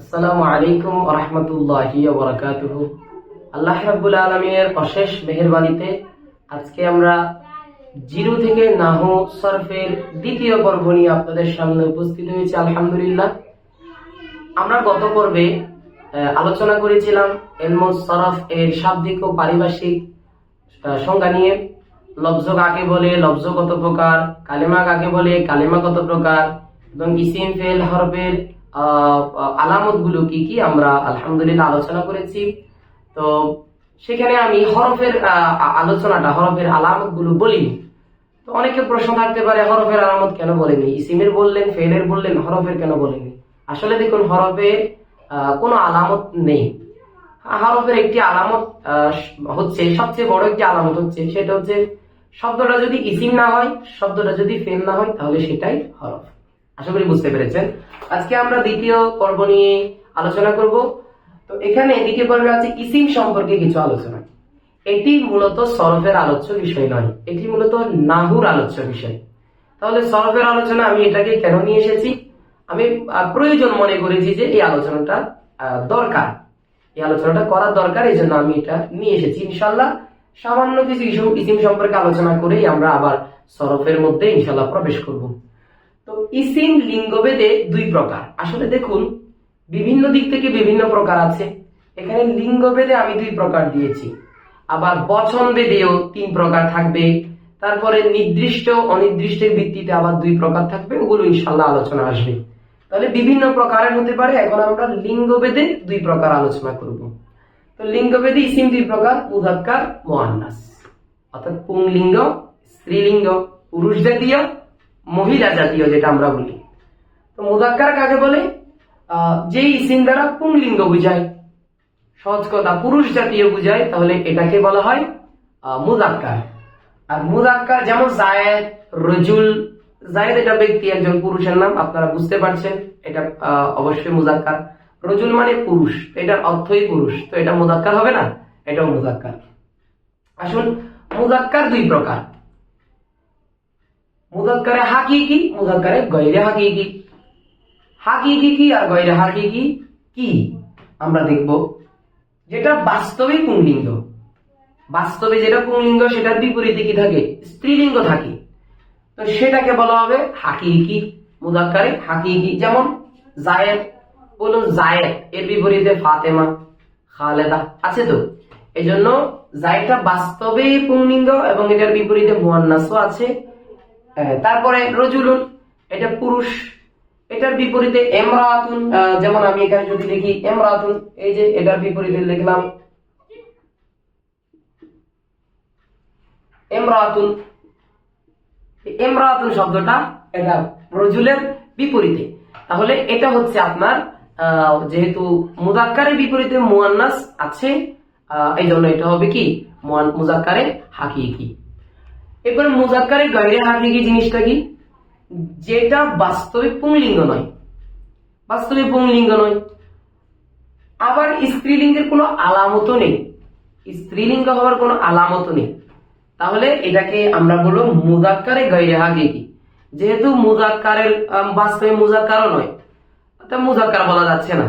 আসসালামু আলাইকুম রহমতুল্লাহি ওবরাকাতুহ আল্লাহ রাব্বুল আলমিনের অশেষ মেহেরবানিতে আজকে আমরা জিরো থেকে নাহু সরফের দ্বিতীয় পর্ব নিয়ে আপনাদের সামনে উপস্থিত হয়েছে, আলহামদুলিল্লাহ। আমরা গত পর্বে আলোচনা করেছিলাম এলমুস সরফ এর শাব্দিক ও পারিভাষিক সংজ্ঞা নিয়ে। লব্জ কাকে বলে, লব্জ কত প্রকার, কালেমা কাকে বলে, কালেমা কত প্রকার, এবং ইসিম, ফেল, হরফের আলামতগুলো কি কি আমরা আলহামদুলিল্লাহ আলোচনা করেছি। তো সেখানে আমি হরফের আলোচনাটা, হরফের আলামতগুলো বলিনি। তো অনেকের প্রশ্ন থাকতে পারে, হরফের আলামত কেন বলেনি? ইসিমের বললেন ফেলের বললেন, হরফের কেন বলেনি? আসলে দেখুন হরফের কোনো আলামত নেই। হরফের একটি আলামত হচ্ছে, সবচেয়ে বড় একটি আলামত হচ্ছে, সেটা হচ্ছে, শব্দটা যদি ইসিম না হয়, শব্দটা যদি ফেল না হয়, তাহলে সেটাই হরফ। আশা করি বুঝতে পেরেছেন। আজকে আমরা দ্বিতীয় পর্ব নিয়ে আলোচনা করব। তো এখানে দ্বিতীয় পর্বে আছে ইসিম সম্পর্কে কিছু আলোচনা। এটি মূলত সরফের আলোচ্য বিষয় নয়, এটি মূলত নাহুর আলোচ্য বিষয়। তাহলে সরফের আলোচনা আমি এটাকে কেন নিয়ে এসেছি? আমি প্রয়োজন মনে করেছি যে এই আলোচনাটা দরকার। এই আলোচনাটা করার দরকার, এই জন্য আমি এটা নিয়ে এসেছি। ইনশাল্লাহ সামান্য কিছু ইসিম সম্পর্কে আলোচনা করেই আমরা আবার সরফের মধ্যে ইনশাল্লাহ প্রবেশ করব। তো ইসিম লিঙ্গভেদে দুই প্রকার। আসলে দেখুন, বিভিন্ন দিক থেকে বিভিন্ন প্রকার আছে। এখানে লিঙ্গভেদে আমি দুই প্রকার দিয়েছি। আবার বচন ভেদেও তিন প্রকার থাকবে। তারপরে নির্দিষ্ট অনির্দিষ্টের ভিত্তিতে আবার দুই প্রকার থাকবে। ওগুলো ইনশাল্লাহ আলোচনা আসবে। তাহলে বিভিন্ন প্রকারের হতে পারে। এখন আমরা লিঙ্গভেদে দুই প্রকার আলোচনা করব। তো লিঙ্গভেদে ইসিম দুই প্রকার উদাক্কার মোয়ান্নাস অর্থাৎ পুংলিঙ্গ, স্ত্রীলিঙ্গ পুরুষ জাতীয় মহিলা জাতীয় যেটা আমরা বলি। তো মুদাক্কার কাকে বলে? যে ইসিম দ্বারা পুংলিঙ্গ বুঝায় সহজ কথা পুরুষ জাতীয় বুঝায় তাহলে এটাকে বলা হয় আহ, মুদাক্কার আর মুদাক্কার যেমন জায়েদ রজুল জায়েদ এটা ব্যক্তি একজন পুরুষের নাম আপনারা বুঝতে পারছেন এটা অবশ্যই মুদাক্কার রজুল মানে পুরুষ এটার অর্থই পুরুষ তো এটা মুদাক্কার হবে না এটাও মুদাক্কার আসুন মুদাক্কার দুই প্রকার। মুদাক্কারে হাকিকি, মুদাক্কারে গৈরে হাকিকি। হাকিকি কি আর গৈরে হাকিকি? কি? আমরা দেখব। যেটা বাস্তবে পুংলিঙ্গ বাস্তবে যেটা পুংলিঙ্গ সেটার বিপরীতে কি থাকে? স্ত্রীলিঙ্গ থাকে। তো সেটাকে বলা হবে হাকিকি, মুদাক্কারে হাকিকি। যেমন জায়েদ, বলুন জায়েদ, এর বিপরীতে ফাতেমা, খালেদা, আছে তো? এই জন্য বাস্তবে পুংলিঙ্গ এবং এটার বিপরীতে মুয়ান্নাসও আছে। তারপরে রজুলুন, এটা পুরুষ, এটার বিপরীতে এমরাতুন যেমন আমি এখানে যদি লিখি এমরাতুন, এই যে এটার বিপরীতে লিখলাম এমরাতুন এমরাতুন শব্দটা এটা রজুলের বিপরীতে। তাহলে এটা হচ্ছে আপনার যেহেতু মুদাক্কারের বিপরীতে মুয়ান্নাস আছে এই জন্য এটা হবে কি? মুজাক্কারে হাকিকি। এরপরে মুজাক্কারে গাইরে হাকিকি জিনিসটা কি? যেটা বাস্তবে পুংলিঙ্গ নয়। বাস্তবে পুংলিঙ্গ নয়। আবার স্ত্রীলিঙ্গের কোনো আলামতও নেই। স্ত্রীলিঙ্গ হওয়ার কোনো আলামতও নেই। তাহলে এটাকে আমরা বলব মুজাক্কারে গাইরে হাকিকি যেহেতু মুজাক্কারের বাস্তবে মুজাক্কারও নয়, তা মুজাক্কার বলা যাচ্ছে না।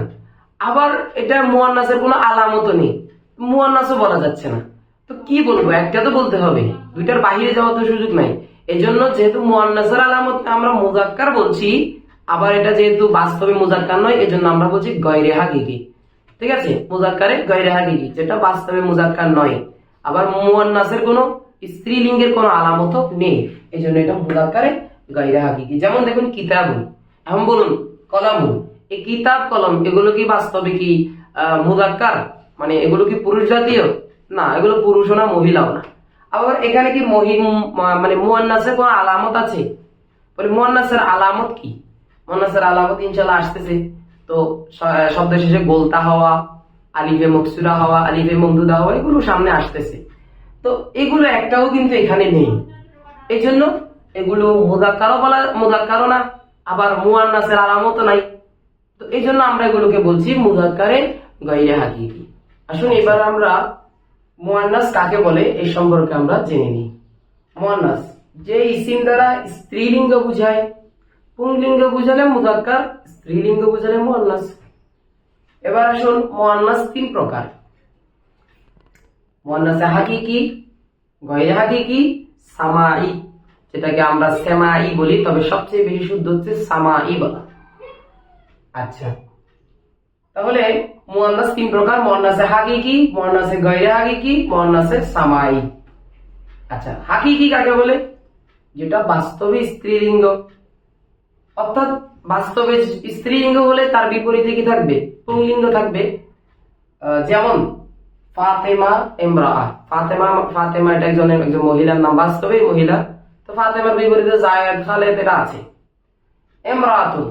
আবার এটা মুয়ান্নাসের কোনো আলামতও নেই। মুয়ান্নাসও বলা যাচ্ছে না। তো কি বলব? একটা তো বলতে হবে। দুইটার বাইরে যাওয়ার তো সুযোগ নাই। এজন্য যেহেতু মুয়ান্নাসের আলামত আমরা মুজাক্কার বলছি, আবার এটা যেহেতু বাস্তবে মুজাক্কার নয়, এজন্য আমরা বলছি গয়রে হাকিকি ঠিক আছে? মুজাক্কারে গয়রে হাকিকি যেটা বাস্তবে মুজাক্কার নয়। আবার মুয়ান্নাসের কোনো স্ত্রীলিঙ্গের কোনো আলামতও নেই। এই জন্য এটা মুজাক্কারে গয়রে হাকিকি যেমন দেখুন কিতাবুন। এখন বলুন, কলামুন। এই কিতাব, কলম, এগুলো কি বাস্তবে কি মুজাক্কার মানে এগুলো কি পুরুষ জাতীয় না, এগুলো পুরুষও না, মহিলাও না। আবার এখানে কি মহি মানে মুয়ান্নাসের কোনো আলামত আছে? বলে মুয়ান্নাসের আলামত কি? মুয়ান্নাসের আলামত ইনশাল্লাহ আসতেছে। তো শব্দ শেষে গোলতা হওয়া, আলিফে মকসুরা হওয়া, আলিফে মমদুদা হওয়া, এগুলো সামনে আসতেছে। তো এগুলো একটাও কিন্তু এখানে নেই। এই জন্য এগুলো মুদাক্কারও বলা, মুদাক্কারও না, আবার মুয়ান্নাসের আলামতও নাই। তো এই জন্য আমরা এগুলোকে বলছি মুদাক্কারে গাইরে হাকিকি। আসুন এবার আমরা মুয়ান্নাস কাকে বলে? এই সম্পর্কে আমরা জেনে নিই। মুয়ান্নাস, যে ইসিম দ্বারা স্ত্রীলিঙ্গ বুঝায়। পুংলিঙ্গ বুঝালে মুদাক্কার, স্ত্রীলিঙ্গ বুঝালে মুয়ান্নাস। এবার আসুন মোয়ান্নাস তিন প্রকার। মোয়ান্নাসে হাকিকি, গয়রে হাকিকি সামাই যেটাকে আমরা সেমাই বলি, তবে সবচেয়ে বেশি শুদ্ধ হচ্ছে সামাই বলা। আচ্ছা তাহলে মোয়ান্নাস তিন প্রকার মোয়ান্নাসে হাকিকি মোয়ান্নাসে গয়রে হাকিকি মোয়ান্নাসে সামাই। আচ্ছা হাকিকি কাকে বলে? যেটা বাস্তবে স্ত্রীলিঙ্গ। অর্থাৎ বাস্তবে স্ত্রীলিঙ্গ হলে তার বিপরীতে কি থাকবে? পুংলিঙ্গ থাকবে। যেমন, ফাতেমা এমরা ফাতেমা ফাতেমা এটা একজন একজন মহিলার নাম। বাস্তবে মহিলা। তো ফাতেমার বিপরীতে জায়দ, খালেদ এটা আছে। এমরাতুন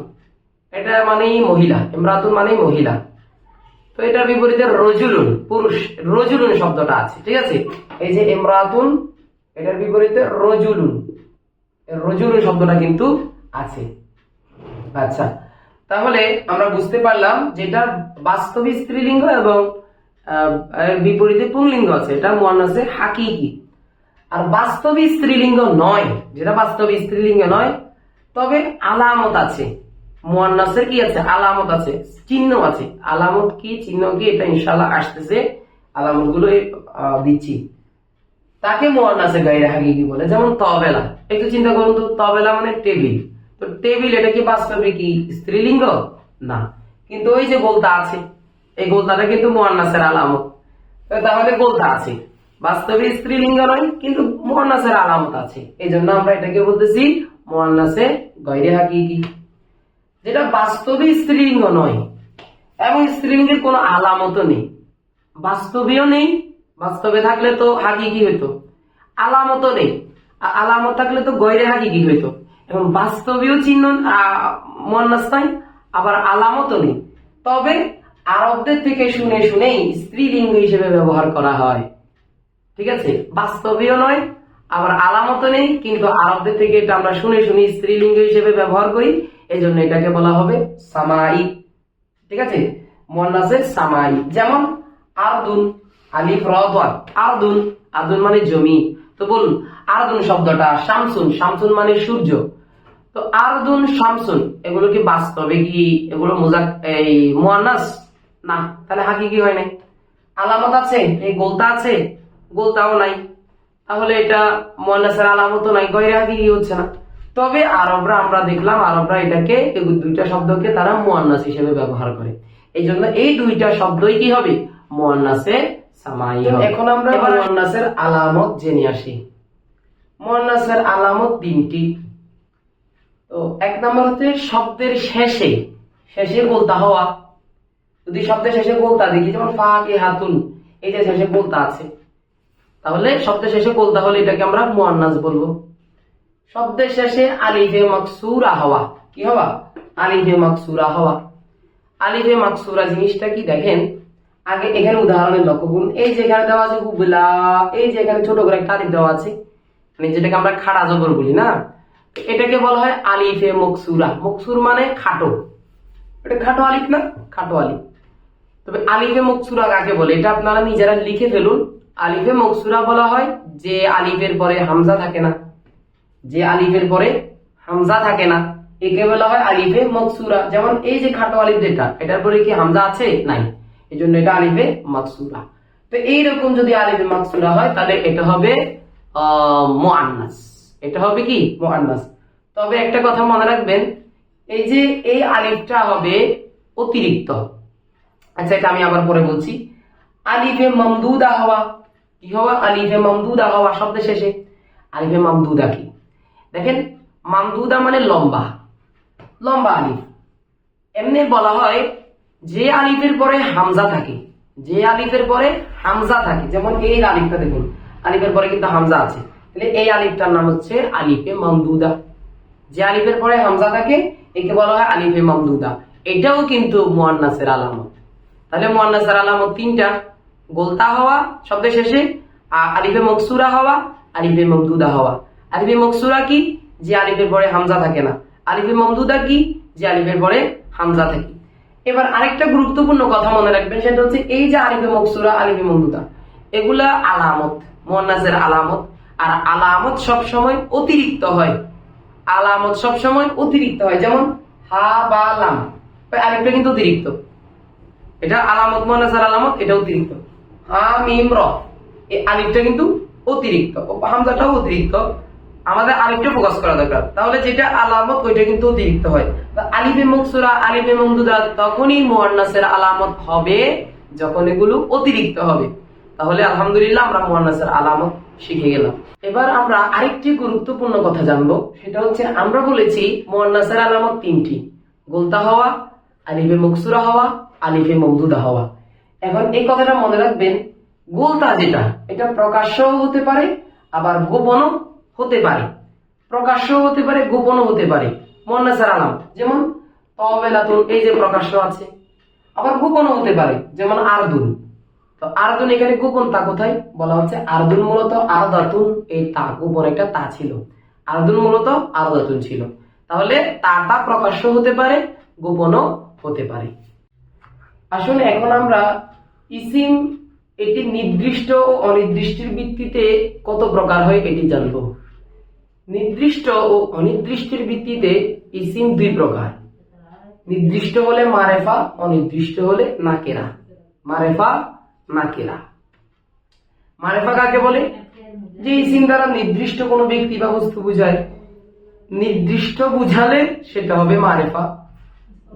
এটা মানেই মহিলা। ইমরাতুন মানেই মহিলা। তো এটার বিপরীতে রজুলুন, পুরুষ, রজুলুন শব্দটা আছে, ঠিক আছে? এই যে ইমরাতুন, এটার বিপরীতে রজুলুন রজুলুন শব্দটা কিন্তু আছে। আচ্ছা তাহলে আমরা বুঝতে পারলাম যেটা বাস্তবিক স্ত্রীলিঙ্গ এবং বিপরীতে পুংলিঙ্গ আছে। এটা মোয়ান্নাসে হাকিকি। আর বাস্তবিক স্ত্রীলিঙ্গ নয়, যেটা বাস্তবিক স্ত্রীলিঙ্গ নয়, তবে আলামত আছে। মোয়ান্নাসের কি আছে? আলামত আছে, চিহ্ন আছে। আলামত কি, চিহ্ন কি, এটা ইনশাল্লাহ আসতেছে। আলামতগুলো দিচ্ছি। তাকে মোয়ান্নাসে গাইরে হাকিকি বলে, যেমন তবেলা। একটু চিন্তা করুন তো, তবেলা মানে টেবিল। তো টেবিল, এটা কি বাস্তবে কি, স্ত্রীলিঙ্গ? না। কিন্তু ওই যে গোলতা আছে, এই গোলতাটা কিন্তু মোয়ান্নাসের আলামত। তাহলে গোলতা আছে। বাস্তবে স্ত্রীলিঙ্গ নয়, কিন্তু মোয়ান্নাসের আলামত আছে। এই জন্য আমরা এটাকে বলতেছি মোয়ান্নাসে গৈরে হাকিকি যেটা বাস্তবে স্ত্রীলিঙ্গ নয়, এবং স্ত্রীলিঙ্গের কোনো আলামতও নেই। বাস্তবেও নেই, বাস্তবে থাকলে তো হাকিকি হইতো। আলামতও নেই আলামত থাকলে তো গৈরে হাকিকি হইতো। এবং বাস্তবেও চিহ্ন নাই আবার আলামতও নেই। তবে আরবদের থেকে শুনে শুনেই স্ত্রীলিঙ্গ হিসেবে ব্যবহার করা হয়। ঠিক আছে? বাস্তবেও নয় আবার আলামতও নেই, কিন্তু আরবদের থেকে এটা আমরা শুনে শুনে স্ত্রীলিঙ্গ হিসেবে ব্যবহার করি এই জন্য এটাকে বলা হবে সামাই। ঠিক আছে? মোয়ান্নাসের সামাই। যেমন, আরদুন, আলিফ রদান আরদুন আরদুন মানে জমি। তো বলুন, আরদুন শব্দটা শামসুন শামসুন মানে সূর্য। তো আরদুন, শামসুন, এগুলো কি বাস্তবে কি? এগুলো মোজাক, এই মোয়ান্নাস? না, তাহলে হাকি কি হয় নাই? আলামত আছে, এই গোলতা আছে, গোলতাও নাই। তাহলে এটা মোয়ান্নাসের আলামত নাই গয়রে হাকিকি হচ্ছে না? তবে আরবরা আমরা দেখলাম আরবরা এটাকে এই দুইটা শব্দকে তারা মোয়ান্নাস হিসেবে ব্যবহার করে। এই জন্য এই দুইটা শব্দই কি হবে? মোয়ান্নাসে সামাই এখন আমরা মোয়ান্নাসের আলামত জেনে আসি। মোয়ান্নাসের আলামত তিনটি। তো এক নম্বর হচ্ছে শব্দের শেষে শেষে বলতা হওয়া। যদি শব্দের শেষে বলতা দেখি যেমন ফা কে হাতুন এই যে শেষে বলতা আছে। তাহলে শব্দের শেষে বলতা হলে এটাকে আমরা মুয়ান্নাস বলব। শব্দের শেষে আলিফে মাকসুরা হওয়া। কি হওয়া? আলিফে মাকসুরা হওয়া। আলিফে মাকসুরা জিনিসটা কি দেখেন? আগে এখানে উদাহরণের লক্ষ্য করুন। এই যে এখানে দেওয়া আছে হুবলা, এই যে এখানে ছোট করে একটা আলিফ দেওয়া আছে। মানে যেটাকে আমরা খাড়া জবর বলি, না? এটাকে বলা হয় আলিফে মকসুরা। মকসুর মানে খাটো। এটা খাটো আলিফ না? খাটো আলিফ। তবে আলিফে মকসুরা কাকে বলে? এটা আপনারা নিজেরা লিখে ফেলুন। আলিফে মকসুরা বলা হয়, যে আলিফের পরে হামজা থাকে না। যে আলিফের পরে হামজা থাকে না, একে বলা হয় আলিফে মকসুরা। যেমন এই যে খাটো আলিফ যেটা, এটার পরে কি হামজা আছে? নাই। এই জন্য এটা আলিফে মাকসুরা। তো এইরকম যদি আলিফে মাকসুরা হয়, তাহলে এটা হবে মোয়ান্নাস এটা হবে কি? মোয়ান্নাস তবে একটা কথা মনে রাখবেন, এই যে এই আলিফটা হবে অতিরিক্ত। আচ্ছা এটা আমি আবার পরে বলছি। আলিফে মামদুদা হওয়া কি হওয়া আলিফে মামদুদা হওয়া শব্দের শেষে? আলিফে মামদুদা কি? দেখেন, মামদুদা মানে লম্বা। লম্বা আলিফ। এমনি বলা হয় যে আলিফের পরে হামজা থাকে। যে আলিফের পরে হামজা থাকে। যেমন এই আলিফটা দেখুন। আলিফের পরে কিন্তু হামজা আছে। তাহলে এই আলিফটার নাম হচ্ছে আলিফে মামদুদা। যে আলিফের পরে হামজা থাকে, একে বলা হয় আলিফে মামদুদা। এটাও কিন্তু মুয়ান্নাসের আলামত। তাহলে মুয়ান্নাসের আলামত তিনটা। গোলতা হওয়া শব্দের শেষে আলিফে মকসুরা হওয়া, আলিফে মমদুদা হওয়া। আলিফে মকসুরা কি? যে আলিফের পরে হামজা থাকে না। আলিফে মমদুদা কি? যে আলিফের পরে হামজা থাকে। এবার আরেকটা গুরুত্বপূর্ণ কথা মনে রাখবেন, সেটা হচ্ছে এই যে আলিফে মকসুরা, আলিফে মমদুদা এগুলা আলামত, মুয়ান্নাসের আলামত। আর আলামত সব সময় অতিরিক্ত হয়। আলামত সব সময় অতিরিক্ত হয়। যেমন, হা, বা, লাম। আলিফটা কিন্তু অতিরিক্ত। এটা আলামত, মোয়ান্নাসের আলামত, এটা অতিরিক্ত। হা র এই আলিফটা কিন্তু অতিরিক্ত। হামজাটাও অতিরিক্ত। আমাদের আলিফটা ফোকাস করা দরকার। তাহলে যেটা আলামত, ওইটা কিন্তু অতিরিক্ত হয়। আলিফে মকসুরা আলিফে মমদুদা তখনই মোয়ান্নাসের আলামত হবে যখন এগুলো অতিরিক্ত হবে। তাহলে আলহামদুলিল্লাহ আমরা মোয়ান্নাসের আলামত শিখে গেলাম। এবার আমরা আরেকটি গুরুত্বপূর্ণ কথা জানব। সেটা হচ্ছে, আমরা বলেছি মোয়ান্নাসের আলামত তিনটি। গোলতা হওয়া, আলিফে মকসুরা হওয়া, আলিফে মমদুদা হওয়া। এখন এই কথাটা মনে রাখবেন, গোলতা যেটা, এটা প্রকাশ্যও হতে পারে, আবার গোপনও হতে পারে। প্রকাশ্যও হতে পারে, গোপনও হতে পারে। মোয়ান্নাসের আলাম, যেমন তবেলাতুন এই যে প্রকাশ্য আছে। আবার গোপনও হতে পারে, যেমন আরদুন। তো আরদুন এখানে গোপন তা কোথায়? বলা হচ্ছে আরদুন মূলত আরদাতুন, এই তা গোপন একটা তা ছিল। আরদুন মূলত আরদাতুন ছিল। তাহলে তাটা প্রকাশ্য হতে পারে, গোপনও হতে পারে। আসলে এখন আমরা ইসিম এটি নির্দিষ্ট ও অনির্দিষ্টের ভিত্তিতে কত প্রকার হয় এটি জানব। নির্দিষ্ট ও অনির্দিষ্টের ভিত্তিতে ইসিম দুই প্রকার। নির্দিষ্ট হলে মারেফা, অনির্দিষ্ট হলে নাকেরা। মারেফা নাকেরা। মারেফা কাকে বলে? যে ইসিম দ্বারা নির্দিষ্ট কোনো ব্যক্তি বা বস্তু বুঝায়। নির্দিষ্ট বুঝালে সেটা হবে মারেফা।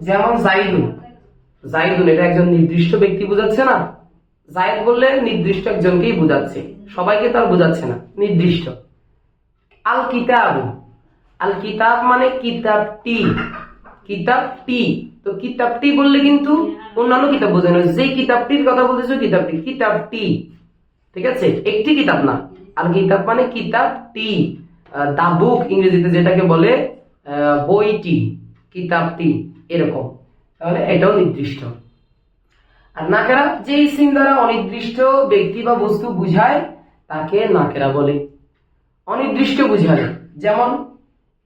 যেমন জাইদুন জাইদুন এটা একজন নির্দিষ্ট ব্যক্তি বুঝাচ্ছে না? জায়েদ বললে নির্দিষ্ট একজনকেই বুঝাচ্ছে। সবাইকে তার বুঝাচ্ছে না। নির্দিষ্ট। আল কিতাব আল কিতাব মানে কিতাবটি। কিতাবটি। তো কিতাবটি বললে কিন্তু অন্যান্য কিতাব বোঝানো। যেই কিতাবটির কথা বলতেছো, কিতাবটি। কিতাবটি। ঠিক আছে? একটি কিতাব না। আর কিতাব মানে কিতাবটি। দা বুক ইংরেজিতে যেটাকে বলে বইটি। কিতাবটি। এরকম। তাহলে এটাও নির্দিষ্ট। আর নাকেরা যে ইসিম দ্বারা অনির্দিষ্ট ব্যক্তি বা বস্তু বুঝায়, তাকে নাকেরা বলে। অনির্দিষ্ট বুঝায়। যেমন,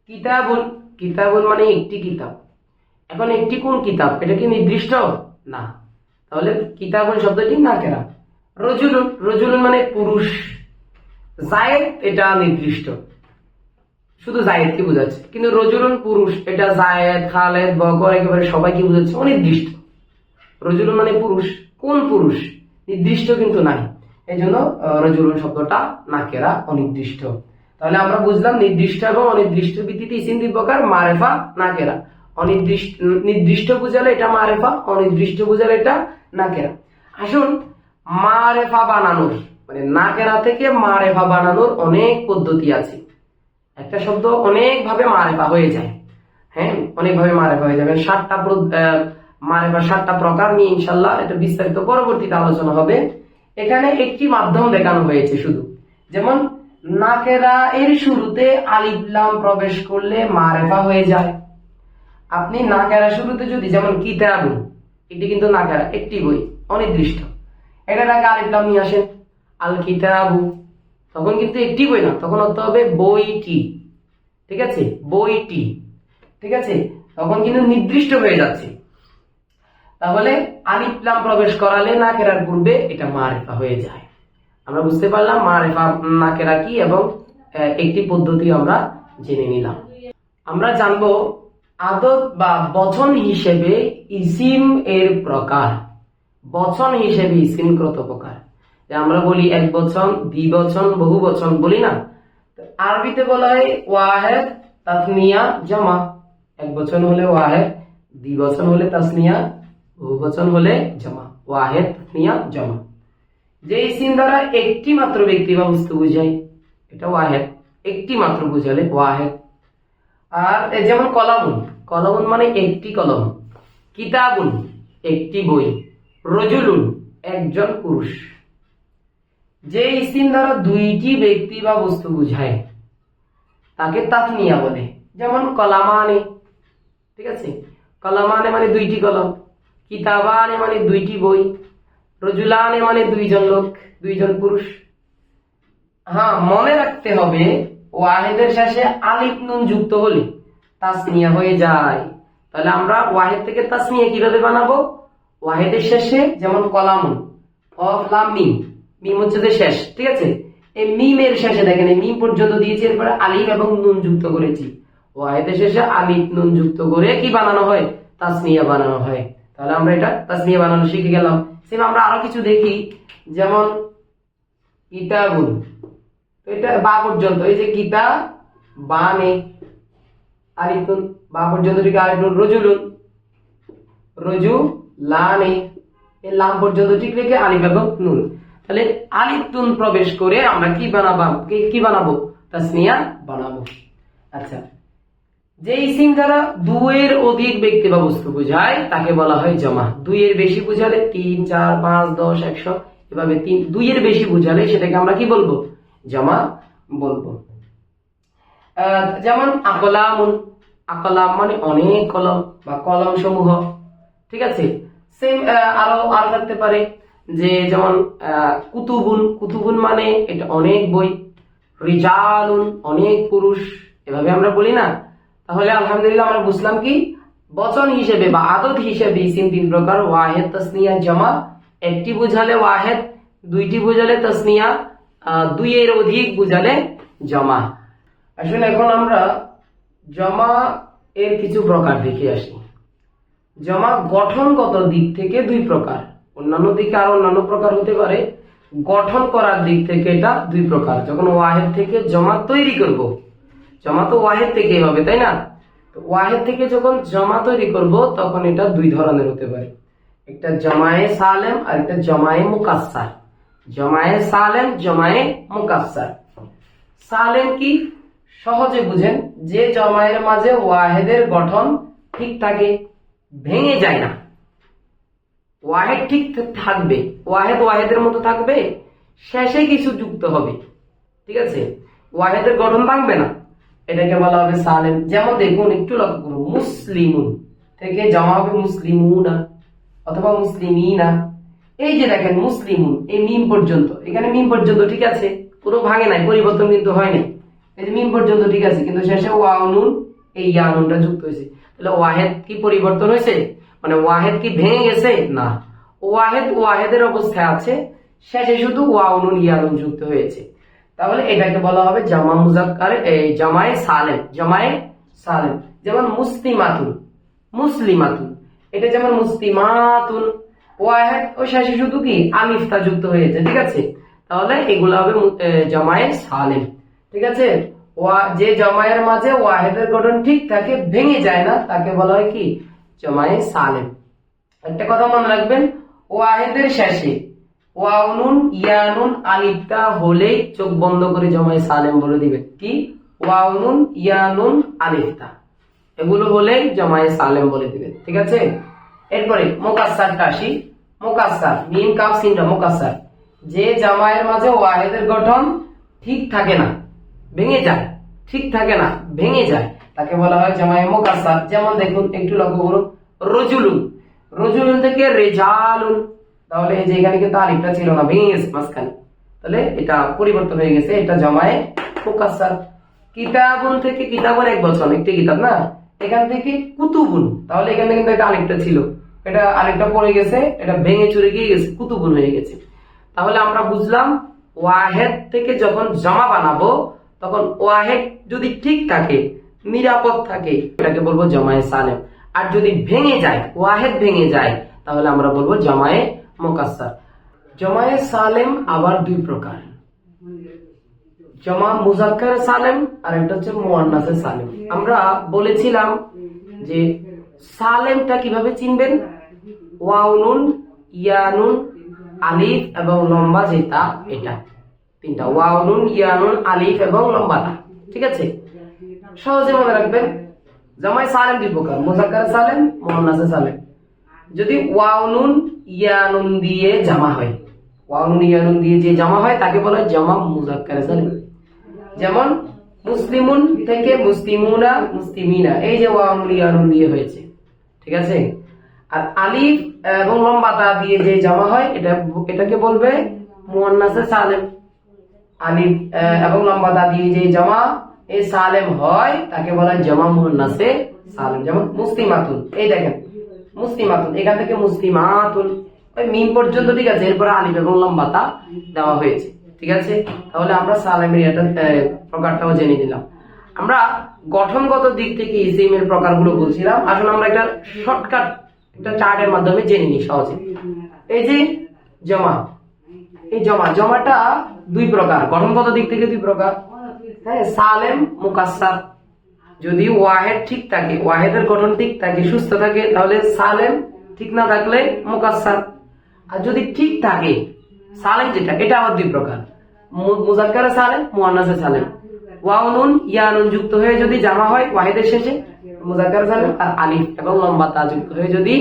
কিতাবুল কিতাবুল মানে একটি কিতাব। এখন একটি কোন কিতাব? এটা কি নির্দিষ্ট? না। তাহলে কিতাবুল শব্দটি নাকেরা। রজুলুন রজুলুন মানে পুরুষ। জায়েদ এটা নির্দিষ্ট। শুধু জায়েদকে বোঝাচ্ছে। কিন্তু রজুলুন পুরুষ, এটা জায়েদ, খালেদ, বকর, একেবারে সবাইকে বোঝাচ্ছে, অনির্দিষ্ট। রজুলুন মানে পুরুষ। কোন পুরুষ? নির্দিষ্ট কিন্তু নাই। এই জন্য রজুলুন শব্দটা নাকেরা অনির্দিষ্ট। তাহলে আমরা বুঝলাম নির্দিষ্ট এবং অনির্দিষ্ট ভিত্তিতে ইসিম দুই প্রকার, মারেফা নাকেরা অনির্দিষ্ট, নির্দিষ্ট বুঝালে এটা মারেফা, অনির্দিষ্ট বুঝালে এটা নাকেরা আসুন, মারেফা বানানোর মানে নাকেরা থেকে মারেফা বানানোর অনেক পদ্ধতি আছে। একটা শব্দ অনেক ভাবে মারেফা হয়ে যায়। হ্যাঁ? অনেক ভাবে মারেফা হয়ে যাবে সাতটা মারেফা সাতটা প্রকার নিয়ে ইনশাল্লাহ এটা বিস্তারিত পরবর্তীতে আলোচনা হবে। এখানে একটি মাধ্যম দেখানো হয়েছে শুধু। যেমন, নাকেরা এর শুরুতে আলিফলাম প্রবেশ করলে মারেফা হয়ে যায়। আপনি নাকেরা শুরুতে যদি, যেমন কিতাবু এটি কিন্তু নাকেরা, একটি বই, অনির্দিষ্ট। এটার আগে আলিফলাম নিয়ে আসেন। আল কিতাবু তখন কিন্তু একটি বই না, তখন অর্থ হবে বইটি ঠিক আছে? বইটি ঠিক আছে? তখন কিন্তু নির্দিষ্ট হয়ে যাচ্ছে। তাহলে আলিফলাম প্রবেশ করালে না কেরার পূর্বে এটা মারেফা হয়ে যায়। আমরা বুঝতে পারলাম মারেফা নাকেরা কি এবং একটি পদ্ধতি আমরা জেনে নিলাম। আমরা জানব আদত বা বচন হিসেবে ইসিম এর প্রকার। বচন হিসেবে ইসিম কত প্রকার? আমরা বলি এক বচন দ্বিবচন বহু বচন বলি না। আরবিতে বলা হয় ওয়াহেদ তাসনিয়া জামা। এক বচন হলে ওয়াহেদ দ্বিবচন হলে তাসনিয়া, বহু বচন হলে জামা। ওয়াহেদ, তাসনিয়া, জামা। যে ইসিম দ্বারা একটি মাত্র ব্যক্তি বা বস্তু বুঝায়, এটা ওয়াহেদ। একটি মাত্র বুঝালে ওয়াহেদ। আর যেমন কলামুন কলামুন মানে একটি কলম। কিতাবুন, একটি বই। রজুলুন, একজন পুরুষ। যে ইসিম দ্বারা দুইটি ব্যক্তি বা বস্তু বুঝায়, তাকে তাকনিয়া বলে। যেমন কলামানে, ঠিক আছে? কলামানে মানে দুইটি কলম, কিতাবানে মানে দুইটি বই, রজুলানে মানে দুইজন লোক, দুইজন পুরুষ। হ্যাঁ মনে রাখতে হবে, ওয়াহেদের শেষে আলিফ নুন যুক্ত হলে তাসনিয়া হয়ে যায়। তাহলে আমরা ওয়াহেদ থেকে তাসনিয়া কীভাবে বানাবো? ওয়াহেদের শেষে যেমন কলামুন অফ লাম মিম হচ্ছে যে শেষ, ঠিক আছে? এই মিমের শেষে দেখেন, এই মিম পর্যন্ত দিয়েছি, এরপরে আলিফ এবং নুন যুক্ত করেছি। ওয়াহেদের শেষে আলিফ, নুন যুক্ত করে কি বানানো হয়? তাসনিয়া বানানো হয়। তাহলে আমরা এটা তাসনিয়া বানানো শিখে গেলাম। সেম আমরা আরও কিছু দেখি, যেমন কিতাবুন। এটা বা পর্যন্ত, এই যে কিতা বা নে আলিফুন বা পর্যন্ত ঠিক আলিফুন রজুলুন। রজু লানে এই লাম পর্যন্ত ঠিক রেখে আলিফ এবং নুন। তাহলে আলিফতুন প্রবেশ করে আমরা কি বানাবো, কি- বানাবো? তাসনিয়া বানাবো। আচ্ছা যে ইসিম দ্বারা দুইয়ের অধিক ব্যক্তি বা বস্তু বোঝায়, তাকে বলা হয় জমা। দুইয়ের বেশি বোঝালে তিন, চার, পাঁচ, দশ, একশো, এভাবে তিন, দুইয়ের বেশি বোঝালে সেটাকে আমরা কি বলব? জমা বলব। যেমন আকলামুন, আকলাম মানে অনেক কলম বা কলম সমূহ ঠিক আছে? সেম আরও আরও থাকতে পারে। যে যেমন কুতুবুন কুতুবুন মানে এটা অনেক বই। রিজালুন, অনেক পুরুষ, এভাবে আমরা বলি না। তাহলে আলহামদুলিল্লাহ আমরা বুঝলাম কি, বচন হিসেবে বা আদত হিসেবে ইসিম তিন প্রকার, ওয়াহেদ, তসনিয়া, জমা। একটি বোঝালে ওয়াহেদ, দুইটি বোঝালে তসনিয়া দুইয়ের অধিক বোঝালে জমা। আসলে এখন আমরা জমা এর কিছু প্রকার দেখে আসি। জমা গঠনগত দিক থেকে দুই প্রকার। অন্যান্য দিকে আর অন্যান্য প্রকার হতে পারে। গঠন করার দিক থেকে এটা দুই প্রকার। যখন ওয়াহেদ থেকে জমা তৈরি করব, জমা তো ওয়াহেদ থেকেই হবে, তাই না? তো ওয়াহেদ থেকে যখন জমা তৈরি করব, তখন এটা দুই ধরনের হতে পারে। একটা জমায়ে সালেম আর একটা জমায়ে মুকাস্সার। জমায়ে সালেম, জমায়ে মুকাস্সার। সালেম কি? সহজে বুঝেন, যে জমায়ের মাঝে ওয়াহেদের গঠন ঠিক থাকে, ভেঙে যায় না। ওয়াহেদ ঠিক থাকবে। ওয়াহেদ ওয়াহেদের মতো থাকবে, শেষে কিছু যুক্ত হবে। ঠিক আছে? ওয়াহেদের গঠন ভাঙবে না। এটাকে বলা হবে সালেম। যেমন দেখুন, একটু লক্ষ্য করুন, মুসলিমুন। থেকে জমা হবে মুসলিমুনা অথবা মুসলিমিনা। এই যে দেখেন, মুসলিমুন, এই মিম পর্যন্ত। এখানে মিম পর্যন্ত ঠিক আছে, পুরো ভাঙে নাই, পরিবর্তন কিন্তু হয় নাই। এই যে মিম পর্যন্ত ঠিক আছে, কিন্তু শেষে ওয়াউনুন, এই ইয়ানুনটা যুক্ত হয়েছে। তাহলে ওয়াহেদ কি পরিবর্তন হয়েছে? মানে ওয়াহেদ কি ভেঙে গেছে? না। ওয়াহেদ, ওয়াহেদের অবস্থায় আছে। শেষে শুধু ওয়াউনুন ইয়ানুন যুক্ত হয়েছে। তাহলে এটাকে বলা হবে জামা মুজাক্কার এই জামায়ে সালেম জামায়ে সালেম। যেমন মুসলিমাতুন মুসলিমাতুন। এটা যেমন মুসলিমাতুন, ওয়াহেদ, ও শেষে শুধু কি? আলিফটা যুক্ত হয়েছে, ঠিক আছে? তাহলে এগুলো হবে জামায়ে সালেম। ঠিক আছে? ওয়া, যে জামায়ের মাঝে ওয়াহেদের গঠন ঠিক থাকে, ভেঙে যায় না, তাকে বলা হয় কি? জামায়ে সালেম। একটা কথা মনে রাখবেন, ওয়াহেদের শেষে ওয়াউনুন, ইয়ানুন আলিফটা হলেই চোখ বন্ধ করে জমায়ে সালেম বলে দিবেন। কি? ওয়াউনুন, ইয়ানুন আলিফটা এগুলো হলেই জমায়ে সালেম বলে দিবেন। ঠিক আছে? এরপরে মোকাসারটা আসি। মোকাসার মিম, কাফ সিনটা মোকাসার যে জামায়ের মাঝে ওয়াহেদের গঠন ঠিক থাকে না, ভেঙে যায়, ঠিক থাকে না, ভেঙে যায় তাকে বলা হয় জামায়ে মোকাসার যেমন দেখুন, একটু লক্ষ্য করুন, রজুলুন। রজুলুন থেকে রেজালুন। তাহলে এই যে এখানে কিন্তু আলিফটা ছিল না গেছে মাঝখানে। তাহলে এটা পরিবর্তন হয়ে গেছে, এটা জামায়ে মোকাসার কিতাবুন থেকে কিতাবুন এক বছর একটি কিতাব না? এখান থেকে কুতুবুন। তাহলে এখানে কিন্তু একটা আলিফটা ছিল। এটা আলিফটা পড়ে গেছে, এটা ভেঙে চুরে গিয়ে গেছে, কুতুবুন হয়ে গেছে। তাহলে আমরা বুঝলাম, ওয়াহেদ থেকে যখন জামা বানাবো, তখন ওয়াহেদ যদি ঠিক থাকে নিরাপদ থাকে। এটাকে বলব জমায়ে সালেম। আর যদি ভেঙে যায়, ওয়াহেদ ভেঙে যায়, তাহলে আমরা বলব জমায়ে মোকাসার জমায়ে সালেম আবার দুই প্রকার। জমা মুজাক্কার সালেম, আর একটা হচ্ছে মুয়ান্নাসে সালেম। আমরা বলেছিলাম যে সালেমটা কীভাবে চিনবেন? ওয়াউনুন ইয়ানুন আলিফ এবং লম্বা যেটা, এটা। তিনটা। ওয়াউনুন ইয়ানুন আলিফ এবং লম্বাটা ঠিক আছে? সহজে মনে রাখবেন। জামাই সালেম দুই প্রকার মুজাক্কার সালেম মুয়ান্নাসে সালেম। যদি ওয়াউনুন ইয়ানুন দিয়ে জামা হয়। ওয়াউনুন ইয়ানুন দিয়ে যে জামা হয়, তাকে বলা হয় জামা মুজাক্কার সালেম। যেমন মুসলিমুন থেকে মুসলিমুনা, মুসলিমিনা। এই যে ওয়াউনুন ইয়ানুন দিয়ে হয়েছে। ঠিক আছে? আর আলিফ এবং লম্বাতা দিয়ে যে জামা হয়, এটা এটাকে বলবে মুয়ান্নাসে সালেম। আলিফ এবং লম্বাতা দিয়ে যে জামা এই সালেম হয়, তাকে বলা হয় জামা মুহান্নাসে সালেম। যেমন মুসলিমাতুন এই দেখেন মুসলিমাতুন এখান থেকে মুসলিমাতুন ওই মিম পর্যন্ত, ঠিক আছে, এরপরে আলিফ এবং লম্বাতা দেওয়া হয়েছে, ঠিক আছে? তাহলে আমরা সালেমের প্রকারটাও জেনে নিলাম। আমরা গঠনগত দিক থেকে ইসিমের প্রকারগুলো বলছিলাম। আসলে আমরা একটা শর্টকাট একটা চার্টের মাধ্যমে জেনে নিই সহজে। এই যে জমা, এই জমা, জমাটা দুই প্রকার, গঠনগত দিক থেকে দুই প্রকার। হ্যাঁ সালেম মুকাসার যদি ওয়াহেদ ঠিক থাকে ওয়াহেদের গঠন ঠিক থাকে সুস্থ থাকে তাহলে সালেম ঠিক না থাকলে মুকাসার আর যদি ঠিক থাকে সালেম যেটা এটা আবার দুই প্রকার। মুজাক্কারে সালেম মুয়ান্নাসে সালেম। ওয়াউনুন ইয়ানুন যুক্ত হয়ে যদি জামা হয় ওয়াহেদের শেষে মুজাক্কার সালেম আর আলিফ এবং লম্বা তা যুক্ত হয়ে যদি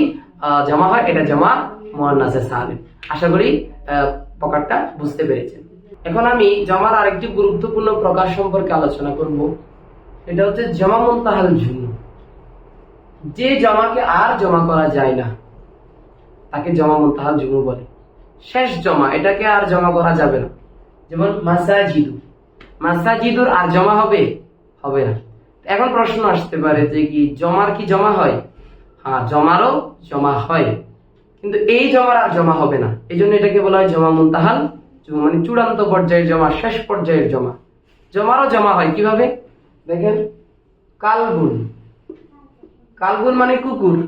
জামা হয় এটা জামা মুয়ান্নাসে সালেম। আশা করি আহ, প্রকারটা বুঝতে পেরেছেন। এখন আমি জমার আরেকটি গুরুত্বপূর্ণ প্রকাশ সম্পর্কে আলোচনা করব। এটা হচ্ছে জমা মুনতাহাল জুম যে জমাকে আর জমা করা যায় না, তাকে জমা মুনতাহাল জুমু বলে। শেষ জমা, এটাকে আর জমা করা যাবে না। যেমন মাসাজিদু। মাসাজিদুর আর জমা হবে? হবে না। এখন প্রশ্ন আসতে পারে যে কি জমার কি জমা হয়? হ্যাঁ জমারও জমা হয়। কিন্তু এই জমার আর জমা হবে না। এই জন্য এটাকে বলা হয় জমা মুনতাহাল মানে চূড়ান্ত পর্যায়ের জমা, শেষ পর্যায়ের জমা। জমারও জমা হয় কীভাবে? দেখেন কালগুন কালগুন মানে কুকুর।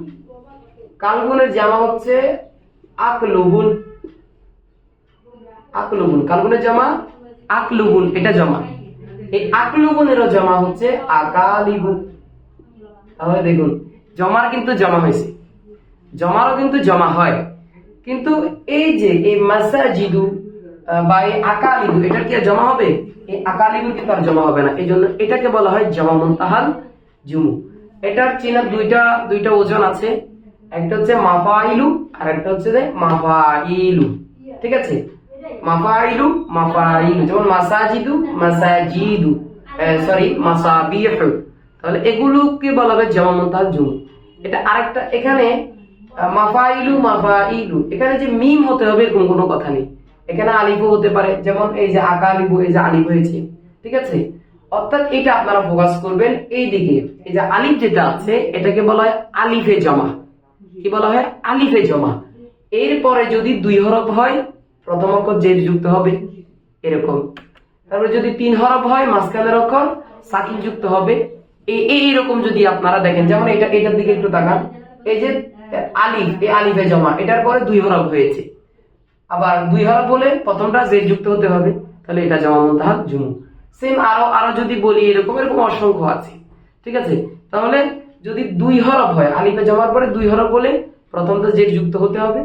কালগুনের জামা হচ্ছে আকলুগুন আকলুগুন কালগুনের জামা আকলুগুন এটা জমা। এই আকলুগুনেরও জমা হচ্ছে আকালিগুন তাহলে দেখুন, জমার কিন্তু জমা হয়েছে। জমারও কিন্তু জমা হয়। কিন্তু এই যে, এই মাসাজিদু আহ, বা এই আকালিদু এটা কি আর জমা হবে? এই আকালিদু কিন্তু আর জমা হবে না। এই জন্য এটাকে বলা হয় জমা মুনতাহাল জুমু। এটার চিনার দুইটা দুইটা ওজন আছে। একটা হচ্ছে মাফাইলু আর একটা হচ্ছে যে মাফাইলু। ঠিক আছে? মাফাইলু মাফাইলু যেমন মাসাজিদু মাসাজিদু। সরি মাসাবিহু। তাহলে এগুলোকে বলা হবে জমা মুনতাহাল জুমু। এটা আরেকটা এখানে মাফাইলু মাফাইলু। এখানে যে মিম হতে হবে এরকম কোনো কথা নেই। এখানে আলিফও হতে পারে, যেমন এই যে আকা আলিফু, এই যে আলিফ হয়েছে, ঠিক আছে? অর্থাৎ এটা আপনারা ফোকাস করবেন এই দিকে। এই যে আলিফ যেটা আছে, এটাকে বলা হয় আলিফে জমা। কি বলা হয়? আলিফে জমা। এরপরে যদি দুই হরফ হয়, প্রথম অক্ষর জের যুক্ত হবে, এরকম। তারপরে যদি তিন হরফ হয়, মাঝখানের অক্ষর সাকিন যুক্ত হবে। এই এই এরকম যদি আপনারা দেখেন, যেমন এটা, এটার দিকে একটু তাকান। এই যে আলিফ, এই আলিফে জমা, এটার পরে দুই হরফ হয়েছে। আবার দুই হরফ বলে প্রথমটা জেড যুক্ত হতে হবে, তাহলে এটা জমা মুনতাহাল জুমু। সেম আরও আরও যদি বলি, এরকম এরকম অসংখ্য আছে, ঠিক আছে? তাহলে যদি দুই হরফ হয়, আলিফে জমার পরে দুই হরফ বলে প্রথমটা জেড যুক্ত হতে হবে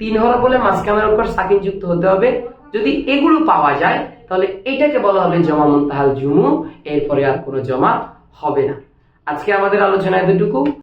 তিন হরফ বলে মাঝখানের উপর সাকিন যুক্ত হতে হবে। যদি এগুলো পাওয়া যায়, তাহলে এটাকে বলা হবে জমা মুনতাহাল জুমু, এরপরে আর কোনো জমা হবে না। আজকে আমাদের আলোচনা এতটুকু।